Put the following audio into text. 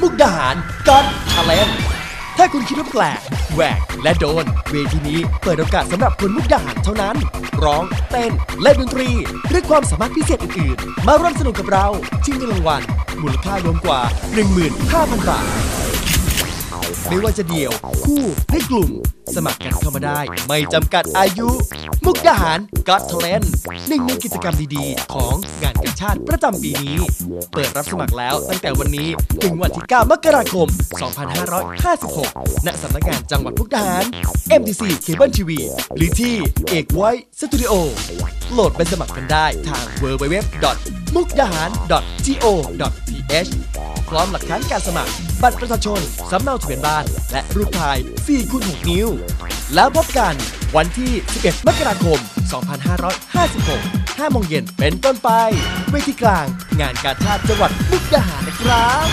มุกดาหารก็ทาเลนถ้าคุณคิดว่าแปลกแหวกและโดน เวทีนี้เปิดโอกาสสำหรับคนมุกดาหารเท่านั้น ร้อง เต้น เล่นดนตรี หรือความสามารถพิเศษอื่น ๆ มาร่วมสนุกกับเราชิงเงินรางวัลมูลค่ารวมกว่า 15,000 บาท ไม่ว่าจะเดี่ยว คู่ให้กลุ่ม สมัครกันเข้ามาได้ ไม่จำกัดอายุ มุกดาหารก็ทเลนหนึ่งในกิจกรรมดีๆ ของงานกาชาติประจำปีนี้ เปิดรับสมัครแล้วตั้งแต่วันนี้ถึงวันที่ 9 มกราคม 2556 ณสำนักงานจังหวัดมุกดาหาร MTC Cable TV หรือที่เอกไว้สตูดิโอโหลดไปสมัครกันได้ทาง h พร้อมหลักฐานการสมัคร บัตรประชาชน สำเนาทะเบียนบ้าน และรูปถ่าย4คูณ6นิ้ว แล้วพบกันวันที่ 11 มกราคม 2556 5โมงเย็นเป็นต้นไปเวทีกลาง งานกาชาติจังหวัดมุกดาหารนะครับ